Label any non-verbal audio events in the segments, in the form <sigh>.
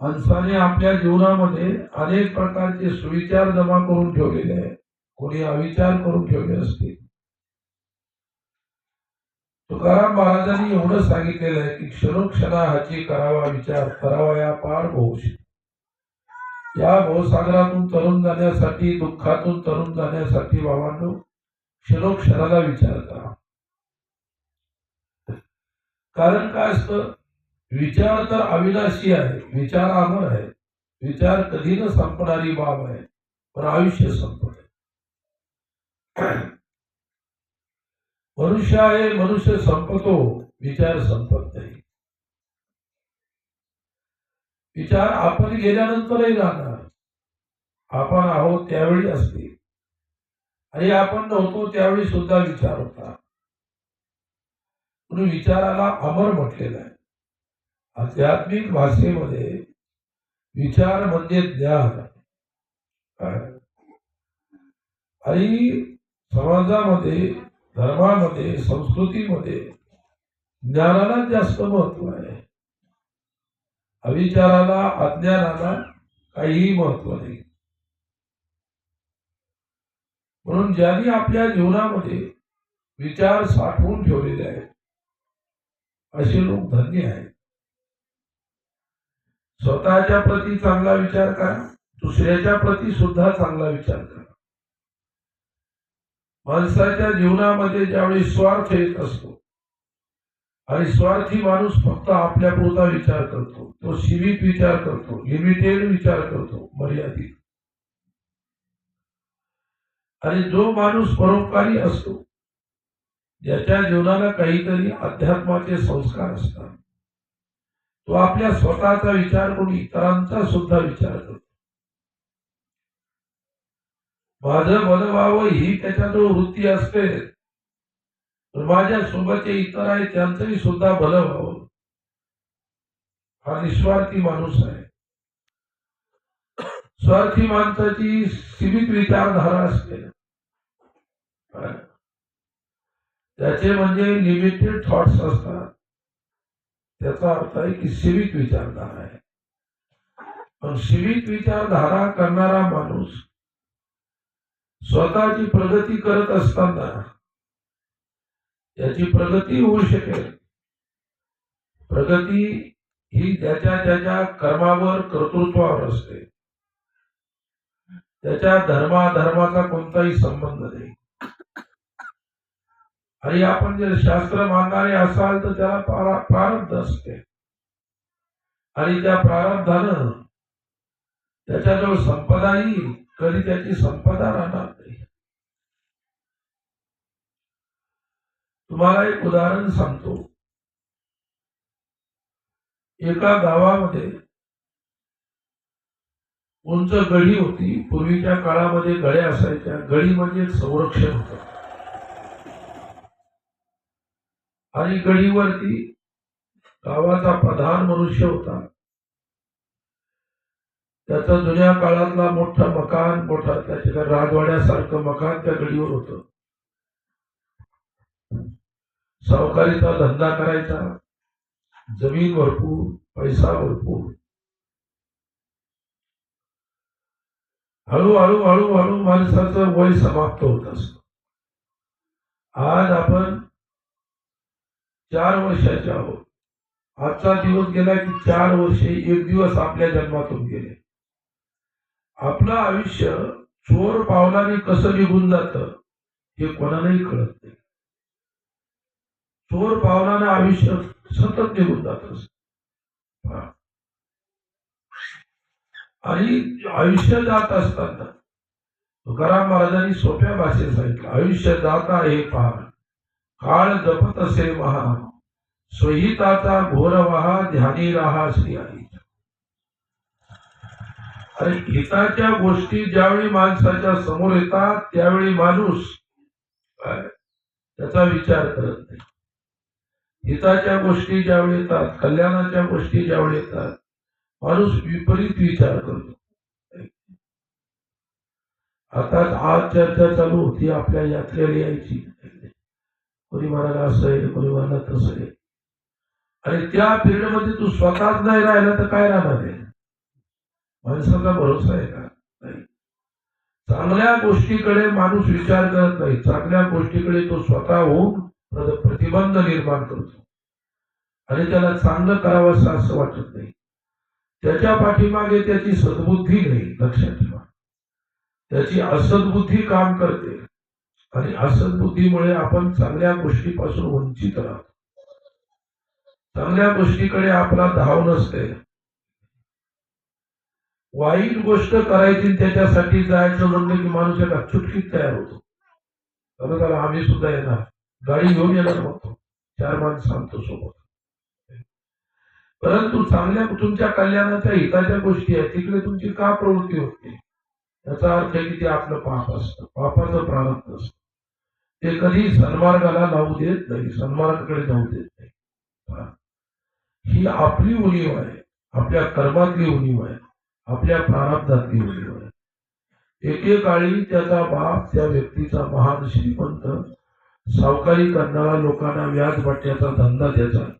माणसाने आपल्या जीवनामध्ये अनेक प्रकारचे सुविचार जमा करून ठेवलेले आहेत. कोणी अविचार करून ठेवले असतील. तुकाराम महाराजांनी एवढं सांगितलेलं आहे की क्षणोक्षणा हाची करावा विचार करावा या पार भोश या भवसागरातून तरुण जाण्यासाठी दुःखातून तरुण जाण्यासाठी बाबांनो क्षणोक्षणाला विचार करा. कारण काय असतं? विचार तर अविनाशी आहे विचार अमर आहे. विचार कधी न संपणारी बाब आहे पण आयुष्य संपत आहे. <clears throat> मनुष्य आहे मनुष्य संपतो विचार संपत नाही. विचार आपण गेल्यानंतरही राहणार. आपण आहोत त्यावेळी असते. आणि आपण नव्हतो त्यावेळी सुद्धा विचार होता. म्हणून विचाराला अमर म्हटलेलं आहे. आध्यात्मिक भाषेमध्ये विचार म्हणजे ज्ञान. काय? आणि समाजामध्ये धर्मामध्ये संस्कृतीमध्ये ज्ञानाला जास्त महत्त्व आहे. अविचाराला अज्ञानाला काहीही महत्त्व नाही. म्हणून ज्यांनी आपल्या जीवनामध्ये विचार साठवून ठेवलेले आहेत असे लोक धन्य आहेत. स्वतःच्या प्रती चांगला विचार करा दुसऱ्याच्या प्रती सुद्धा चांगला विचार करा. माणसाच्या जीवनामध्ये ज्यावेळी स्वार्थ येत असतो आणि स्वार्थी माणूस फक्त आपल्या पुरता विचार करतो तो सीमित विचार करतो लिमिटेड विचार करतो मर्यादित. आणि जो माणूस परोपकारी असतो ज्याच्या जीवनाला काहीतरी अध्यात्माचे संस्कार असतात. तो आपल्या स्वतःचा विचार करून इतरांचा सुद्धा विचार करतो. माझं बल व्हावं ही त्याच्याजवळ वृत्ती असते. तर माझ्या सोबतचे इतर आहे त्यांचंही सुद्धा भलं व्हावं. हा निस्वार्थी माणूस आहे. स्वार्थी माणसाची सीमित विचारधारा असते. त्याचे म्हणजे लिमिटेड थॉट्स असतात. त्याचा अर्थ आहे की सिविक विचारधारा आहे. पण सिविक विचारधारा करणारा माणूस स्वतःची प्रगती करत असताना त्याची प्रगती होऊ शकेल. प्रगती ही त्याच्या त्याच्या कर्मावर कर्तृत्वावर असते. त्याच्या धर्माधर्माचा कोणताही संबंध नाही. आणि आपण जर शास्त्र मानणारे असाल तर त्याला प्रारब्ध असते. आणि त्या प्रारब्धानं त्याच्याजवळ संपदा येईल कधी त्याची संपदा राहणार नाही. तुम्हाला एक उदाहरण सांगतो. एका गावामध्ये उंच गळी होती. पूर्वीच्या काळामध्ये गळ्या असायच्या. गळी म्हणजे एक संरक्षण होतं. आणि गडीवरती गावाचा प्रधान मनुष्य होता. त्याचा जुन्या काळातला मोठा मकान मोठा त्याच्या राजवाड्यासारखं मकान त्या गडीवर होत. सावकारीचा धंदा करायचा. जमीन भरपूर पैसा भरपूर. हळूहळू हळूहळू माणसाचं वय समाप्त होत असत. आज आपण चार वर्षाचे आहोत. आजचा दिवस गेला की चार वर्षे एक दिवस आपल्या जन्मातून गेले. आपलं आयुष्य चोर पावलाने कसं निघून जात हे कोणालाही कळत नाही. चोर पावलाने आयुष्य सतत निघून जात असत. आणि आयुष्य जात असताना तुकाराम महाराजांनी सोप्या भाषेत सांगितलं आयुष्य जात आहे पार काळ जपत असे महा स्वहिताचा घोरवहा ध्यानी राहा श्री आई आणि हिताच्या गोष्टी ज्यावेळी माणसाच्या समोर येतात त्यावेळी माणूस काय, त्याचा विचार करत नाही. हिताच्या गोष्टी ज्यावेळी येतात कल्याणाच्या गोष्टी ज्यावेळी येतात माणूस विपरीत विचार करतो. आता आज चर्चा चालू होती आपल्या यात्रेला यायची. कोणी म्हणाला असं आहे कोणी म्हणाला तसं आहे. आणि त्या पिरियडमध्ये तू स्वतःच नाही राहिला तर काय राहणार आहे? माणसाचा भरोसा आहे का? नाही. चांगल्या गोष्टीकडे माणूस विचार करत नाही. चांगल्या गोष्टीकडे तो स्वतः होऊन प्रतिबंध निर्माण करतो. आणि त्याला चांगलं करावंसं असं वाटत नाही. त्याच्या पाठीमागे त्याची सद्बुद्धी नाही लक्षात ठेवा. त्याची असद्बुद्धी काम करते. आणि असद्बुद्धीमुळे आपण चांगल्या गोष्टीपासून वंचित राहतो. चांगल्या गोष्टीकडे आपला धाव नसते. वाईट गोष्ट करायची त्याच्यासाठी जायचं म्हणलं की माणूस एका चुटकीत तयार होतो. तर त्याला आम्ही सुद्धा येणार. गाडी घेऊन येणार म्हणतो. चार माणसं आणतो सोबत. परंतु चांगल्या तुमच्या कल्याणाच्या हिताच्या गोष्टी आहेत. तिकडे तुमची का प्रवृत्ती होते याचा अर्थ आहे की ते आपलं पाप असतं. पापाचं प्रारंभ असतं. ते कधी सन्मार्गाला लावू देत नाही. सन्मार्गाकडे जाऊ देत नाही. ही आपली उणीव आहे. आपल्या कर्मातली उणीव आहे. आपल्या प्रारब्धातली उणीव आहे. एकेकाळी त्याचा बाप त्या व्यक्तीचा महान श्रीमंत सावकारी करणारा लोकांना व्याज वाटण्याचा धंदा द्यायचा.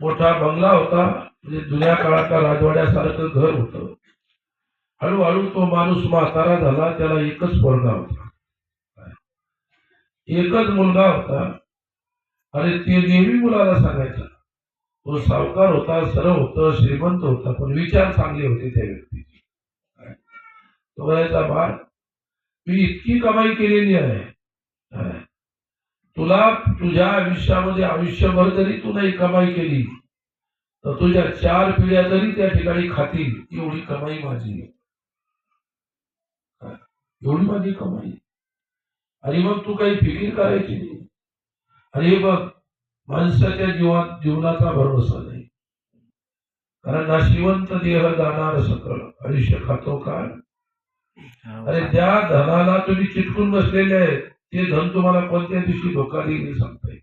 मोठा बंगला होता. म्हणजे जुन्या काळातल्या राजवाड्यासारखं घर होतं. हळूहळू तो माणूस म्हातारा झाला. त्याला एकच मुलगा होता. एकच मुलगा होता. आणि ते नेहमी मुलाला सांगायचा. तो सावकार होता सरळ होता श्रीमंत होता पण विचार चांगले होते त्या व्यक्तीचे. तो म्हणायचा बाळ मी इतकी कमाई केलेली आहे. तुला तुझ्या आयुष्यामध्ये आयुष्यभर जरी तू नाही कमाई केली तर तुझ्या चार पिढ्या जरी त्या ठिकाणी खातील. एवढी कमाई माझी एवढी माझी कमाई आणि मग तू काही फिकीर करायची नाही आणि हे बघ माणसाच्या जीवात जीवनाचा भरोसा नाही. कारण नाशिवंत देह जाणार सकळ आयुष्य खातो काळ अरे ज्या धनाला तुम्ही चिटकून बसलेले आहेत ते धन तुम्हाला कोणत्या दिवशी धोका देईल हे सांगता येईल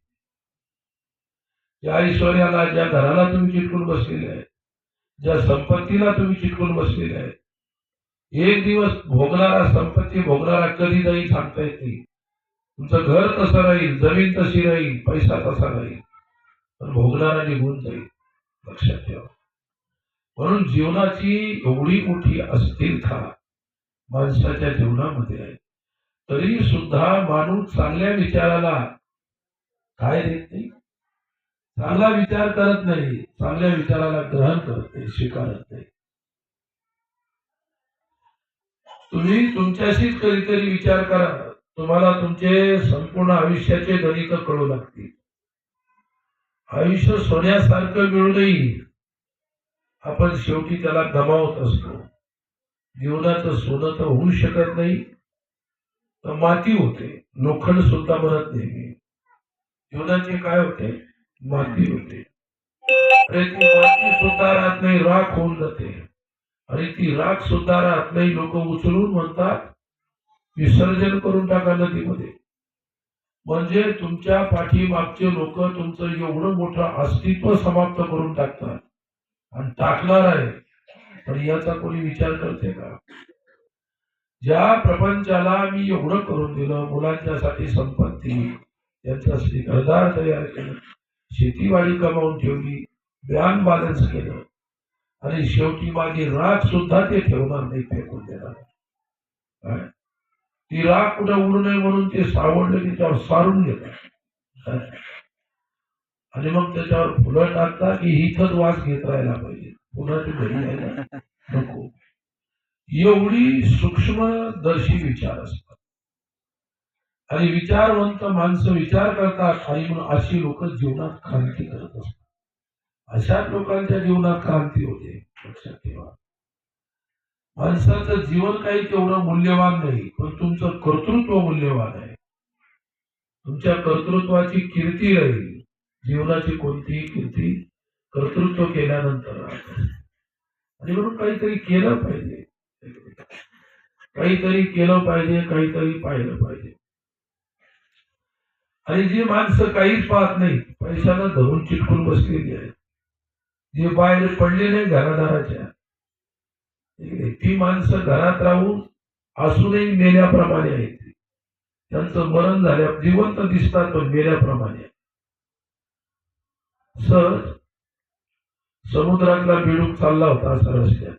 ज्या ऐश्वर्याला ज्या घराला तुम्ही चिटकून बसलेले आहेत ज्या संपत्तीला तुम्ही चिटकून बसलेले आहेत एक दिवस भोगणारा संपत्ती भोगणारा कधी जाईल सांगता येत नाही. तुमचं घर तसं राहील जमीन तशी राहील पैसा तसा राहील. पण भोगणारा निघून जाईल लक्षात ठेवा. म्हणून जीवनाची एवढी मोठी अस्थिरता माणसाच्या जीवनामध्ये आहे. तरी सुद्धा माणूस चांगल्या विचाराला काय देत नाही? चांगला विचार करत नाही चांगल्या विचाराला ग्रहण करत नाही स्वीकारत नाही. तुम्ही तुमच्याशीच कधीतरी विचार करा. तुम्हाला तुमचे संपूर्ण आयुष्याचे गणित कळू लागतील. आयुष्य सोन्यासारखं मिळूनही आपण शेवटी त्याला गमावत असतो. जीवनाचं सोनं तर होऊ शकत नाही तर माती होते. लोखंड सुद्धा म्हणत नाही. जीवनाचे काय होते? माती होते. अरे ती माती सुद्धा राहत नाही राख होऊन जाते. आणि ती राख सुद्धा राहत नाही लोक उचलून म्हणतात विसर्जन करून टाका नदीमध्ये. म्हणजे तुमच्या पाठीमागचे लोक तुमचं एवढं मोठं अस्तित्व समाप्त करून टाकतात. आणि टाकणार आहे. पण याचा कोणी विचार करते का? ज्या प्रपंचाला मी एवढं करून दिलं मुलांच्यासाठी संपत्ती त्यांच्यासाठी घरदार तयार केलं शेतीवाडी कमावून ठेवली बँक बॅलन्स केलं आणि शेवटी माझी राग सुद्धा ते ठेवणार नाही फेकून देणार. काय? ती राग कुठं उडू नये म्हणून ते सावडलं त्याच्यावर सारून घेतात. आणि मग त्याच्यावर फुलं टाकता की इथंच वास घेत राहायला पाहिजे. पुन्हा घरी नको. एवढी सूक्ष्मदर्शी विचार असतात. आणि विचारवंत माणसं विचार करतात आणि म्हणून अशी लोक जीवनात क्रांती करत असतात. अशाच लोकांच्या जीवनात क्रांती होते. लक्षात ठेवा. माणसाचं जीवन काही तेवढं मूल्यवान नाही पण तुमचं कर्तृत्व मूल्यवान आहे. तुमच्या कर्तृत्वाची कीर्ती राहील. जीवनाची कोणतीही कीर्ती कर्तृत्व केल्यानंतर आणि म्हणून काहीतरी केलं पाहिजे. काहीतरी केलं पाहिजे काहीतरी पाहिलं पाहिजे. आणि जी माणसं काहीच पाहत नाही पैशानं धरून चिटकून बसलेली आहेत. जे बाहेर पडले नाही घरादाराच्या. ती माणसं घरात राहून असूनही मेल्याप्रमाणे आहेत. त्यांचं मरण झाल्या जिवंत दिसतात पण मेल्याप्रमाणे सहज समुद्रातला बेडूक चालला होता असा रस्त्यात.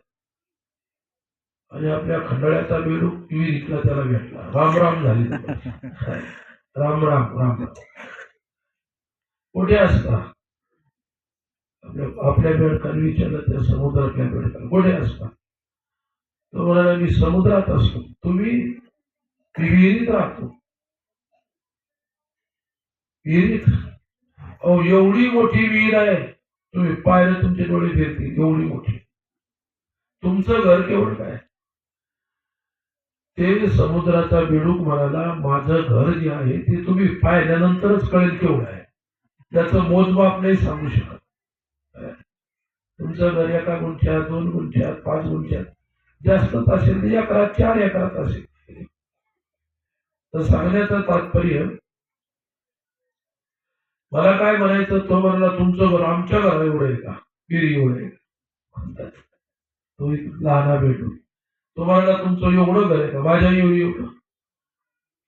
आणि आपल्या खंडाळ्याचा बेडूक विहिरीतला त्याला भेटला. राम राम झाली. <laughs> राम राम राम कुठे असता? आपल्या आपल्या बेडकाने विचारलं त्या समुद्रातल्या बेडकाला कुठे असता? तो म्हणाला मी समुद्रात असतो. तुम्ही मी विहिरीत राहतो. विहिरीत. अहो एवढी मोठी विहीर आहे. तुम्ही पाहिलं तुमचे डोळे फिरतील. एवढी मोठी. तुमचं घर केवढं काय? ते समुद्राचा बिडूक म्हणाला माझं घर जे आहे ते तुम्ही पाहिल्यानंतरच कळेल केवढं आहे. त्याचं मोजमाप नाही सांगू शकत. तुमचं घर एका गुंठ्यात दोन गुंठ्यात पाच गुंठ्यात जास्त असेल तर एकरात चार एकरात असेल तर सांगण्याचं तात्पर्य मला काय म्हणायचं तो म्हणला तुमचं घर आमच्या घरा एवढं आहे का? विहिरी एवढं आहे का? तो लहाना भेटू तो म्हणाला तुमचं एवढं घर आहे का? माझ्या एवढी एवढं.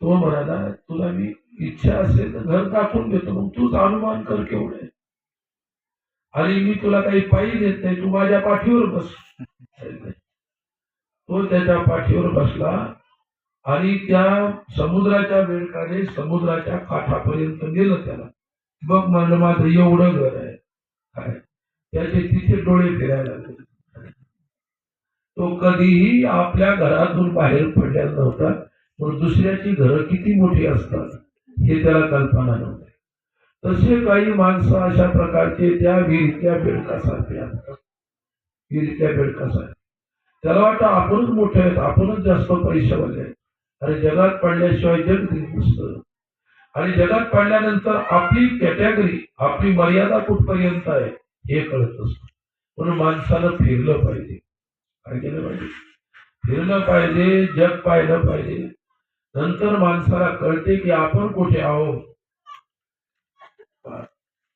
तो म्हणाला तुला मी इच्छा असेल तर घर दाखवून देतो मग तूच अनुमान कर केवढं आहे. आणि मी तुला काही पायी देत नाही तू माझ्या पाठीवर बस. <laughs> तो त्याच्या पाठीवर बसला आणि त्या समुद्राच्या बेडकाने समुद्राच्या काठापर्यंत गेलं त्याला. मग म्हणलं माझं एवढं घर आहे. काय? त्याचे तिथे डोळे फिरायला लागले. तो कधीही आपल्या घरातून बाहेर पडलेला नव्हता पण दुसऱ्याची घरं किती मोठी असतात हे त्याला कल्पना नव्हती. तसे काही माणसं अशा प्रकारचे त्या विहिरीतल्या बेडकासारखे असतात. विहिरीतल्या बेडकासारखे. त्याला वाटतं आपणच मोठे आहेत आपणच जास्त पैशावाले आहेत. अरे जगात पडल्याशिवाय जग दिसत आणि जगात पडल्यानंतर आपली कॅटेगरी आपली मर्यादा कुठपर्यंत आहे हे कळत असत म्हणून माणसानं फिरलं पाहिजे. काय केलं पाहिजे? फिरलं पाहिजे जग पाहिलं पाहिजे. नंतर माणसाला कळते की आपण कुठे आहोत.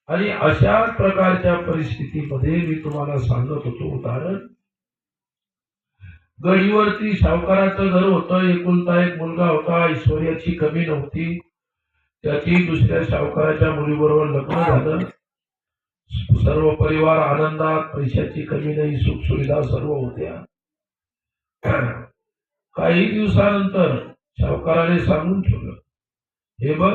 आणि अशा प्रकारच्या परिस्थितीमध्ये मी तुम्हाला सांगत होतो उदाहरण गडीवरती सावकाराचं घर होतं एकुलता एक मुलगा होता ऐश्वर्याची कमी नव्हती. त्याची दुसऱ्या सावकाराच्या मुलीबरोबर लग्न झालं. सर्व परिवार आनंदात पैशाची कमी नाही सुख सुविधा सर्व होत्या. काही दिवसानंतर सावकाराने सांगून ठेवलं हे बघ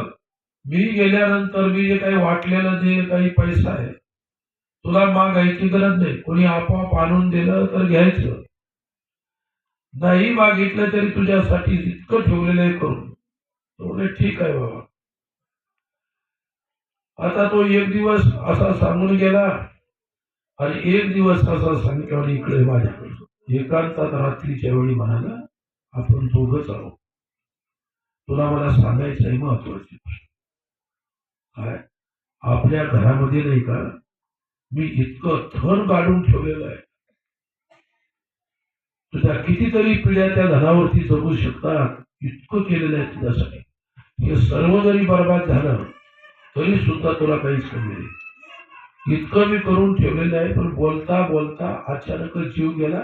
मी गेल्यानंतर मी जे काही वाटलेलं जे काही पैसा आहे तुला मागायची गरज नाही. कोणी आपोआप आणून दिलं तर घ्यायचं. नाही मागितलं तरी तुझ्यासाठी इतकं ठेवलेलं आहे करून. तो ठीक आहे बाबा. आता तो एक दिवस असा सांगून गेला आणि एक दिवस असा सांगितलं इकडे माझ्याकडे एकांतात रात्रीच्या वेळी म्हणाला आपण दोघच आहोत. तुला मला सांगायचं आहे महत्वाची काय? आपल्या घरामध्ये नाही का? मी इतकं थर काढून ठेवलेलं आहे. तुझ्या कितीतरी पिढ्या त्या धनावरती जगू शकतात इतकं केलेलं आहे तुझ्यासाठी. हे सर्व जरी बर्बाद झालं तरी सुद्धा तुला काहीच कमी नाही. इतकं मी करून ठेवलेलं आहे पण बोलता बोलता अचानक जीव गेला.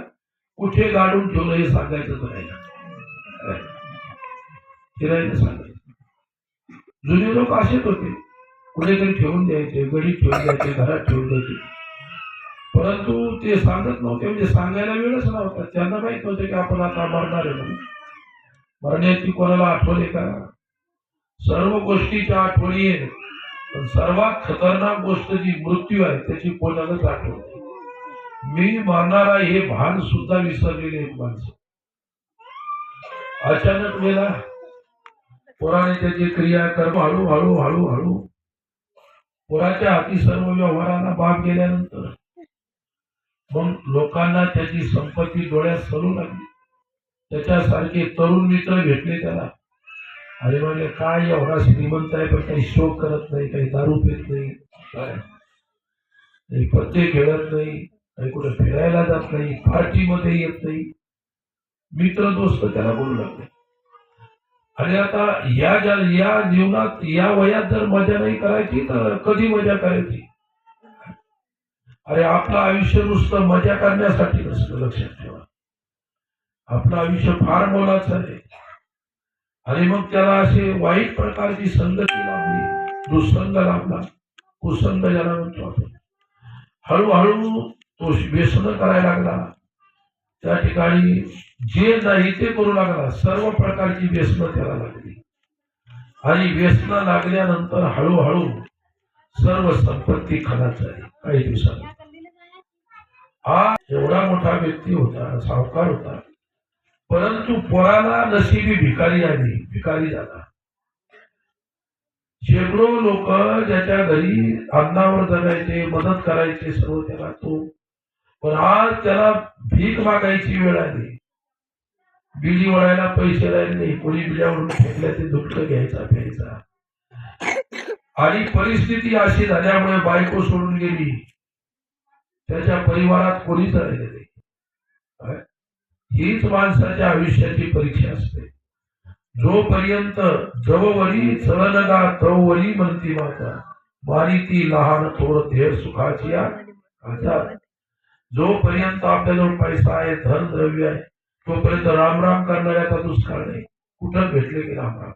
कुठे गाडून ठेवलं हे सांगायचं राहिलं हे राहिलं सांगायचं. जुने लोक असेच होते. कुठेतरी ठेवून द्यायचे गडीत ठेवून द्यायचे घरात ठेवून द्यायचे. परंतु ते सांगत नव्हते म्हणजे सांगायला वेळच नव्हता. त्यांना माहीत नव्हतं की आपण आता मरणार आहे म्हणून. मरण्याची कोणाला आठवले आहे का? सर्व गोष्टीच्या आठवणी आहेत. पण सर्वात खतरनाक गोष्ट जी मृत्यू आहे त्याची कोणालाच आठवण मी मरणार आहे हे भान सुद्धा विसरलेले आहेत माणसं. अचानक मेला. पोराने त्याची क्रिया कर्म हळू हळू हळू हळू. पोराच्या हाती सर्व व्यवहाराला बाब गेल्यानंतर मग लोकांना त्याची संपत्ती डोळ्यात सरू लागली. त्याच्यासारखे तरुण मित्र भेटले त्याला. अरे म्हणजे काय एवढा श्रीमंत आहे पण काही शोक करत नाही काही दारू पित नाही. काय? काही पत्ते खेळत नाही काही कुठे फिरायला जात नाही पार्टीमध्ये येत नाही. मित्र दोस्त त्याला बोलू लागले. आणि आता या ज्या या जीवनात या वयात जर मजा नाही करायची तर कधी मजा करायची? अरे आपलं आयुष्य नुसतं मजा करण्यासाठी नसतं लक्षात ठेवा. आपलं आयुष्य फार मोलाचं आहे. आणि मग त्याला असे वाईट प्रकारची संगती लाभली दुसंग लाभला कुसंग ज्याला म्हणतो आपण. हळूहळू तो व्यसन करायला लागला. त्या ठिकाणी जे नाही ते करू लागला. सर्व प्रकारची व्यसनं त्याला लागली. आणि व्यसनं लागल्यानंतर हळूहळू सर्व संपत्ती खलास आहे. काही दिवसांनी हा एवढा मोठा व्यक्ती होता सावकार होता. परंतु पोराला नशिबी भिकारी आली भिकारी झाला. शेकडो लोक ज्याच्या घरी अन्नावर जगायचे मदत करायचे सर्व त्याला तो. पण आज त्याला भीक मागायची वेळ आली. बिडी वळायला पैसे राहिले नाही कोणी बिड्यावरून फेकल्या ते दुःख घ्यायचा प्यायचा. आणि परिस्थिती अशी झाल्यामुळे बायको सोडून गेली. त्याच्या परिवारात कोणीच राहिले नाही. काय? हीच माणसाच्या आयुष्याची परीक्षा असते. जोपर्यंत जववरी चलनगा तववरी म्हणती माता मारी ती लहान थोर धेर सुखाची आजार जोपर्यंत आपल्याजवळ पैसा आहे धन द्रव्य आहे तोपर्यंत रामराम करणाऱ्याचा दुष्काळ नाही? कुठं भेटले की रामराम?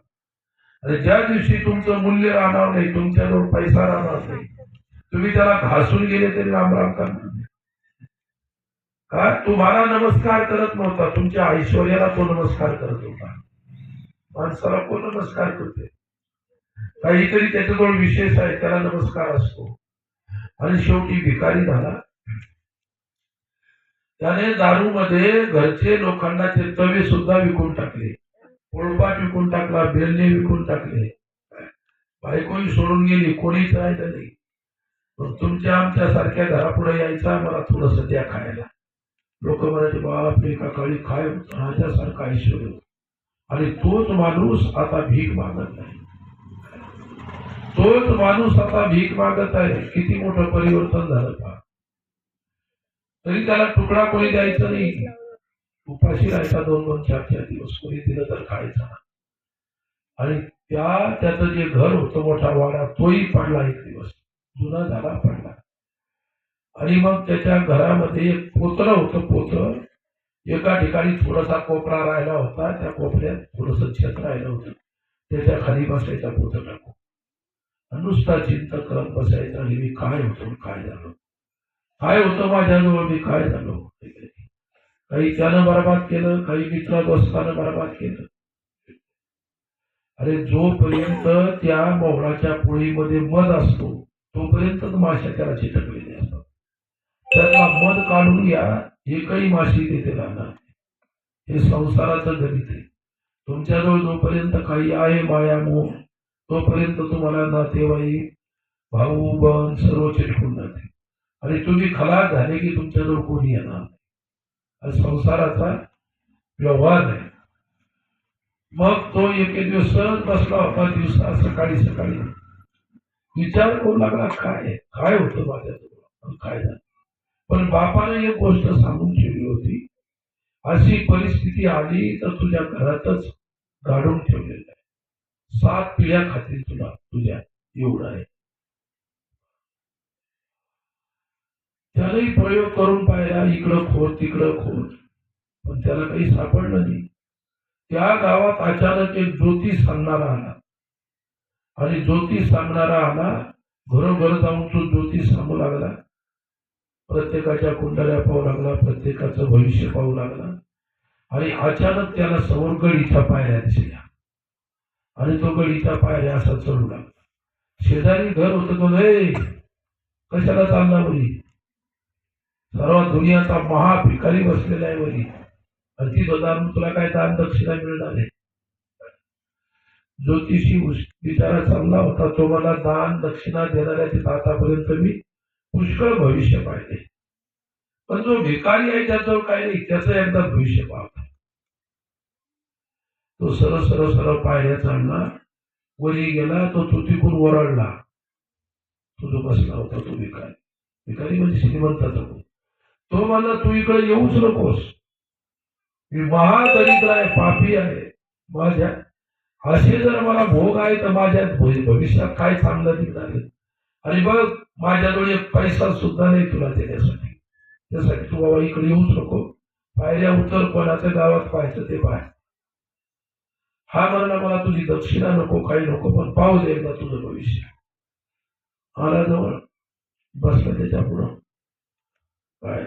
आणि ज्या दिवशी तुमचं मूल्य राहणार नाही तुमच्याजवळ पैसा राहणार नाही. तुम्ही त्याला घासून गेले तरी राम करणार नाही? का तुम्हाला नमस्कार करत नव्हता. तुमच्या ऐश्वर्याला तो नमस्कार करत होता. माणसाला कोण नमस्कार करते? काहीतरी त्याच्याजवळ विशेष आहे. त्याला नमस्कार असतो. आणि शेवटी भिकारी झाला. त्याने दारूमध्ये घरचे लोखंडाचे तवे सुद्धा विकून टाकले. पोळपाट विकून टाकला बेलणे विकून टाकले. बायकोही सोडून गेली. कोणीच राहिलं नाही. तुमच्या आमच्या सारख्या घरापुढे यायचा मला थोडस द्या खायला. लोक म्हणायचे बाप एका काळी खाय राजासारखा ऐश्वर आणि तोच माणूस आता भीक मागत नाही तोच माणूस आता भीक मागत आहे. किती मोठं परिवर्तन झालं का तरी त्याला तुकडा कोणी द्यायचा नाही. उपाशी राहायचा दोन दोन चार चार दिवस. कोणी दिलं तर खायचा आणि त्या त्याचं जे घर होतं मोठा वाडा तोही पडला एक दिवस. जुना झाला पडला. आणि मग त्याच्या घरामध्ये एक पोतरं होतं पोतं एका ठिकाणी थोडासा कोपरा राहिला होता. त्या कोपऱ्यात थोडस छत राहिलं होतं. त्याच्याखाली बसायचा पोतं टाकून नुसता चिंता करत बसायचा आणि मी काय होतो? काय झालो? काय होतं माझ्याजवळ? मी काय झालो? काही त्यानं बरबाद केलं काही मित्र दोस्तानं बरबाद केलं. अरे जोपर्यंत त्या मोहळाच्या पोळीमध्ये मध असतो तोपर्यंत माश्या त्याला चिटकलेले असतात त्यांना मध काढून घ्या एकही माशी तिथे राहणार नाही. हे संसाराचं गणित आहे. तुमच्याजवळ जोपर्यंत काही आहे माया मोह तोपर्यंत तुम्हाला नातेवाईक भाऊ बन सर्व चिटकून जाते. आणि तुम्ही खलास झाले की तुमच्याजवळ कोणी येणार नाही. संसाराचा व्यवहार आहे. मग तो एके दिवस सहज बसला होता दिवसा सकाळी सकाळी. विचार करू लागला काय काय होतं माझ्याजवळ? काय झालं? पण बापाने एक गोष्ट सांगून ठेवली होती. अशी परिस्थिती आली तर तुझ्या घरातच गाडून ठेवलेलं आहे. सात पिढ्या खातील तुला तुझ्या. एवढं आहे. त्यालाही प्रयोग करून पाहिला इकडं खोद तिकडं खोद पण त्याला काही सापडलं नाही. त्या गावात अचानक एक ज्योतिष सांगणारा आला. आणि ज्योतिष सांगणारा आला घरोघर जाऊन तो ज्योतिष सांगू लागला. प्रत्येकाच्या कुंडल्या पाहू लागला प्रत्येकाचं भविष्य पाहू लागला. आणि अचानक त्याला समोर गडीच्या पायऱ्या दिसल्या. आणि तो गडीच्या पायऱ्या असा चढू लागला. शेजारी घर होतं तो "ए, कशाला चालला बरी सर्व दुनियाचा महाभिकारी बसलेला आहे वरी. आणि ती तुला काय दान दक्षिणा मिळणार आहे? ज्योतिषी उश- बिचारा चांगला होता. तो मला दान दक्षिणा देणाऱ्याचे आतापर्यंत मी पुष्कळ भविष्य पाहिले. पण जो भिकारी आहे त्याचं काय नाही त्याचं एकदा भविष्य पाहतो. तो सरळ सरळ सरळ पायऱ्या चढला. वरी गेला तो तुतीकून वरळला ओरडला. तो जो बसला होता तो भिकारी. भिकारी म्हणजे श्रीमंताचा तो म्हणला तू इकडे येऊच नकोस. मी महादरिद्र आहे पापी आहे. माझ्या असे जर मला भोग आहे तर माझ्या भविष्यात काय चांगलं निघणार आणि बघ माझ्याजवळ एक पैसा सुद्धा नाही तुला देण्यासाठी. त्यासाठी तू बाबा इकडे येऊच नको. पायऱ्या उतर कोणाच्या गावात पाहायचं ते पाय हा म्हणला मला तुझी दक्षिणा नको काही नको पण पाहू दे एकदा तुझं भविष्य. आला जवळ. बसला त्याच्या पुढं. काय?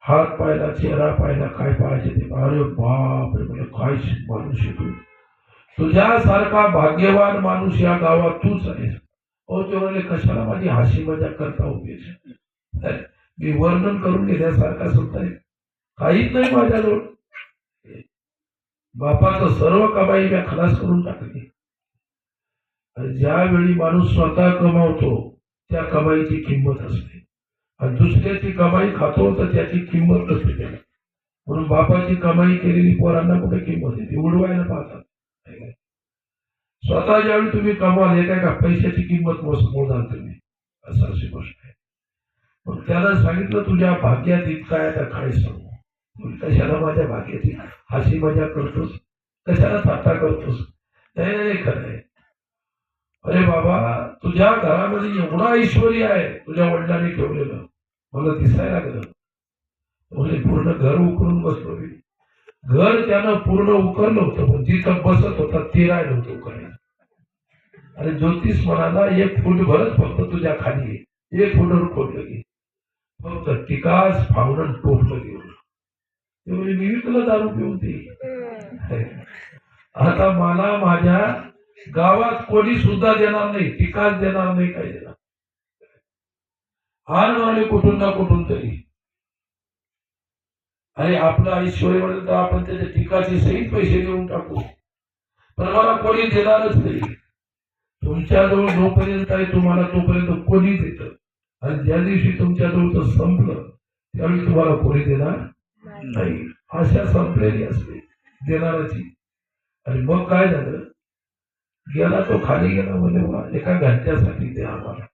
हात पाहिला चेहरा पाहिला काय पाहायचे ते अरे बाप रे म्हणजे काय माणूस शिकू तुझ्यासारखा भाग्यवान माणूस या गावात तूच आहेस. हो ते कशाला माझी हाशी मजा करता उभी मी वर्णन करून घेण्यासारखा सुद्धा आहे. काहीच नाही माझ्याजवळ. बापाचं सर्व कमाई मी खलास करून टाकली. आणि ज्यावेळी माणूस स्वतः कमावतो त्या कमाईची किंमत असते. आणि दुसऱ्याची कमाई खातो तर त्याची किंमत नसते त्याला म्हणून बापाची कमाई केलेली पोरांना कुठे किंमत येते? उडवायला पाहतात. स्वतः ज्यावेळी तुम्ही कमाल हे काय का पैशाची किंमत मोज मोजाल तुम्ही. असं अशी गोष्ट आहे. मग त्याला सांगितलं तुझ्या भाग्यात इतका आहे तर काय सांगू? मग कशाला माझ्या भाग्यात हसी मजा करतोस. कशाला थाटा करतोस? नाही नाही खरं आहे. अरे बाबा तुझ्या घरामध्ये एवढा ऐश्वर आहे तुझ्या वडिलांनी ठेवलेलं. मला दिसायला लागलं. म्हणजे पूर्ण घर उकरून बसलो मी. घर त्यानं पूर्ण उकरलं होतं पण जिथं बसत होता ते राहिलं होतं उकरायला आणि ज्योतिष म्हणाला एक फूट भरत फक्त तुझ्या खाली. एक फूटवर खोदलं की फक्त टिकास फावडून टोपलं घेऊन. ते म्हणजे मी तुला दारू पिऊन दे आता मला माझ्या गावात कोणी सुद्धा देणार नाही टिकाच देणार नाही काय देणार आणले कुठून ना कुठून तरी. अरे आपलं ऐश्वर म्हणलं तर आपण त्याच्या टिकाचे सहित पैसे देऊन टाकू. पण मला कोणी देणारच नाही. तुमच्याजवळ जोपर्यंत आहे तुम्हाला तोपर्यंत कोणी देत. आणि ज्या दिवशी तुमच्याजवळ संपलं त्यावेळी तुम्हाला कोणी देणार नाही. आशा संपलेली असते. देणाराची. आणि मग काय झालं? गेला तो खाली गेला म्हणजे एका घंट्यासाठी द्या आम्हाला.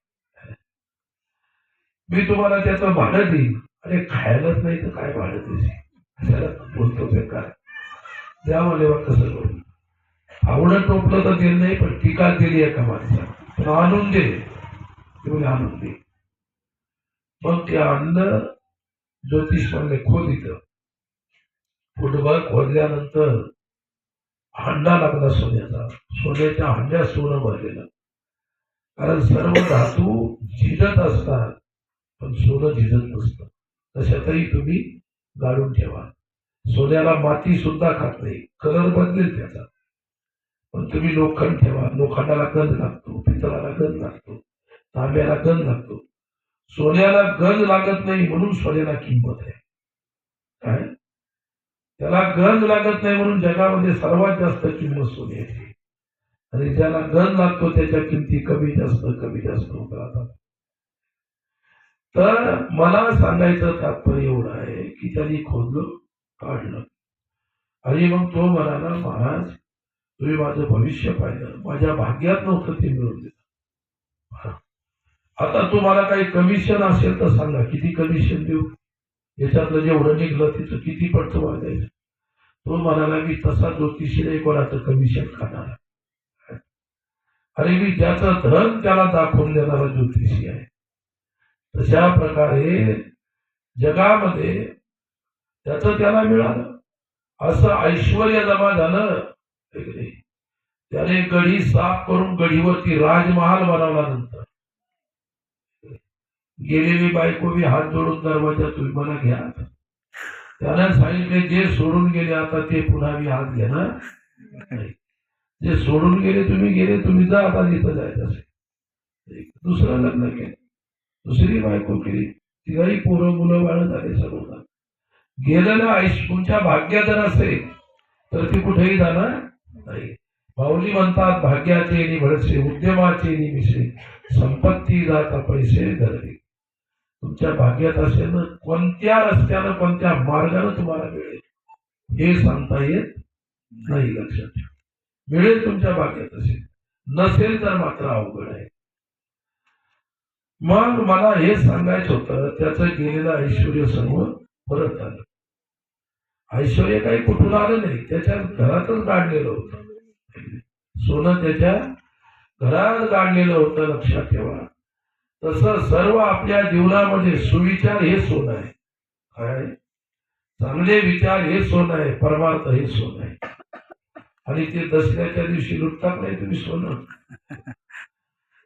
मी तुम्हाला त्याचं भाडं देईन. अरे खायलाच नाही तर काय वाढत देशील बोलतो बेकार? द्या मला बा कसं करू आवडत टोपलं तर दिलं नाही पण टीका दिली एका माणसा पण आणून दे तुम्ही आणून दे. मग ते आणलं ज्योतिष म्हणले खोद इथं. फुटबॉल खोदल्यानंतर हांडा लागला सोन्याचा. सोन्याच्या हंड्या सोनं भरलेलं. कारण सर्व धातू झिजत असतात पण सोनं झिजत नसतं. तशातही तुम्ही गाडून ठेवा. सोन्याला माती सुद्धा खात नाही. कलर बदलेल त्याचा. पण तुम्ही लोखंड ठेवा. लोखंडाला गंध लागतो पितळाला गंध लागतो तांब्याला गंध लागतो. सोन्याला गंध लागत नाही म्हणून सोन्याला किंमत आहे. काय? त्याला गंध लागत नाही म्हणून जगामध्ये सर्वात जास्त किंमत सोन्याची आणि ज्याला गंध लागतो त्याच्या किमती कमी जास्त कमी जास्त होत राहतात. तर मला सांगायचं तात्पर्य एवढं आहे की त्यांनी खोदलं काढलं. आणि मग तो म्हणाला महाराज तुम्ही माझं भविष्य पाहिलं. माझ्या भाग्यात नव्हतं ते मिळून दिलं. आता तुम्हाला काही कमिशन असेल तर सांगा. किती कमिशन देऊ? याच्यातलं जेवढं निघलं तिथं किती पडतं वाजायचं तो म्हणाला मी तसा ज्योतिषी नाही कोणाचं कमिशन खाणार. अरे मी ज्याचं धन त्याला दाखवून देणारा ज्योतिषी आहे. तशा प्रकारे जगामध्ये त्याच त्याला मिळालं असं ऐश्वर जमा झालं त्याने गडी साफ करून गडीवरती राजमहाल बनवला नंतर. गेलेली बायको मी हात जोडून दरवाजा तुम्ही मला घ्या. त्यानं सांगितले जे सोडून गेले आता ते पुन्हा मी हात घेणार जे सोडून गेले तुम्ही गेले तुम्ही जा आता जिथं जायचं असेल. दुसरं लग्न केलं. दुसरी बायको केली. तिलाही पोरं मुलं बाळ झाले सर्व गेलेलं आयुष्य तुमच्या भाग्यात जर असेल तर ती कुठेही जाणार नाही. माऊली म्हणतात भाग्याचे निभळसे उद्यमाचे निमिषे संपत्ती जाता पैसे धरले. तुमच्या भाग्यात असेल ना कोणत्या रस्त्यानं कोणत्या मार्गानं तुम्हाला मिळेल? हे सांगता येत नाही लक्षात ठेवा. मिळेल तुमच्या भाग्यात असेल. नसेल तर मात्र अवघड आहे. मग मला हे सांगायचं होतं त्याचं गेलेलं ऐश्वर समोर परत आलं. ऐश्वर काही कुठून आलं नाही त्याच्या घरातच गाडलेलं होतं. सोनं त्याच्या घरात गाडलेलं होतं लक्षात ठेवा. तसं सर्व आपल्या जीवनामध्ये सुविचार हे सोनं आहे. काय? चांगले विचार हे सोनं आहे परमार्थ हे सोनं आहे. आणि ते दसऱ्याच्या दिवशी लुटतात नाही तुम्ही सोनं?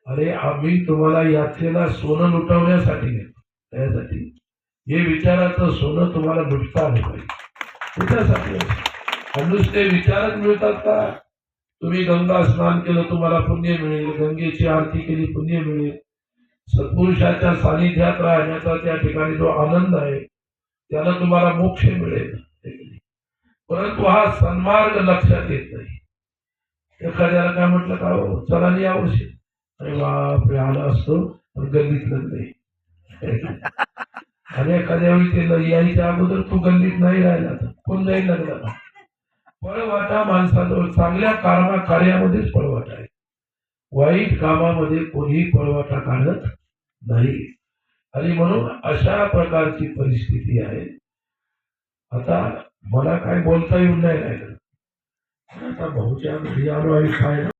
अरे आम्ही तुम्हाला यात्रेला सोनं लुटवण्यासाठी नेतो त्यासाठी. हे विचाराचं सोनं तुम्हाला लुटता आलं पाहिजे. त्याच्यासाठी असतं. आणि नुसते विचारच मिळतात का? तुम्ही गंगा स्नान केलं तुम्हाला पुण्य मिळेल. गंगेची आरती केली पुण्य मिळेल. सत्पुरुषाच्या सानिध्यात राहण्याचा त्या ठिकाणी जो आनंद आहे त्याला तुम्हाला मोक्ष मिळेल. परंतु हा सन्मार्ग लक्षात येत नाही. एखाद्याला काय म्हटलं का हो? चला नाही यावर्षी अरे बापरे आला असतो पण गल्लीत नाही. <laughs> आणि एखाद्या वेळी ते यायच्या अगोदर तू गल्लीत नाही राहिला कोण जाईल लग्नाला? पळवाटा माणसाजवळ चांगल्या कामा कार्यामध्येच पळवाटा आहे. वाईट कामामध्ये कोणीही पळवाटा काढत नाही. आणि म्हणून अशा प्रकारची परिस्थिती आहे. आता मला काय बोलता येऊन नाही राहिलं. आता भाऊच्या घरी आलो आणि खायला